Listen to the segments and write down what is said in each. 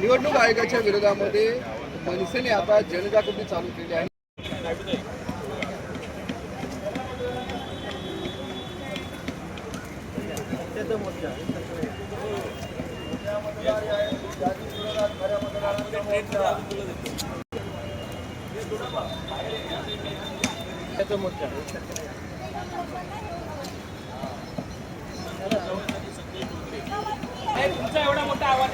निवडणूक आयोगाच्या विरोधामध्ये मनसेने आता जनजागृती चालू केली आहे. तुमचा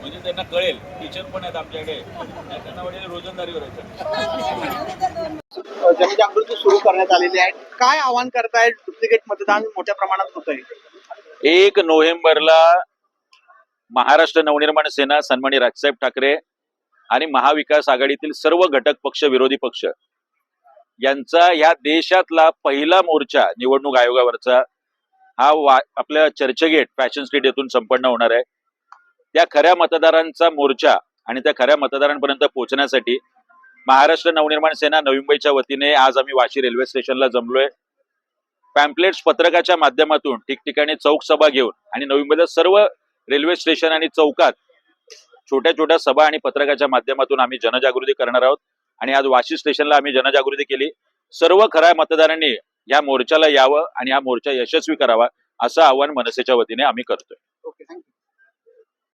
म्हणजे त्यांना कळेल टीचर पण आहेत आमच्याकडे. त्यांना वडील रोजंदारी करायचं जनजागृती सुरू करण्यात आलेली आहे. काय आवाहन करताय? डुप्लिकेट मतदान मोठ्या प्रमाणात होत आहे एक नोव्हेंबरला महाराष्ट्र नवनिर्माण सेना सन्मानी राजसाहेब ठाकरे आणि महाविकास आघाडीतील सर्व घटक पक्ष विरोधी पक्ष यांचा या देशातला पहिला मोर्चा निवडणूक आयोगावरचा हा वा आपल्या चर्चगेट फॅशन स्ट्रीट येथून संपन्न होणार आहे. त्या खऱ्या मतदारांचा मोर्चा आणि त्या खऱ्या मतदारांपर्यंत पोहोचण्यासाठी महाराष्ट्र नवनिर्माण सेना नवी मुंबईच्या वतीने आज आम्ही वाशी रेल्वे स्टेशनला जमलोय. पॅम्पलेट्स पत्रकाच्या माध्यमातून ठिकठिकाणी चौक सभा घेऊन आणि नवी सर्व रेल्वे स्टेशन आणि चौकात छोट्या छोट्या सभा आणि पत्रकाच्या माध्यमातून आम्ही जनजागृती करणार आहोत. आणि आज वाशी स्टेशनला आम्ही जनजागृती केली. सर्व खऱ्या मतदारांनी या मोर्चाला यावं आणि हा मोर्चा यशस्वी करावा असं आवाहन मनसेच्या वतीने आम्ही करतोय. ओके. थँक्यू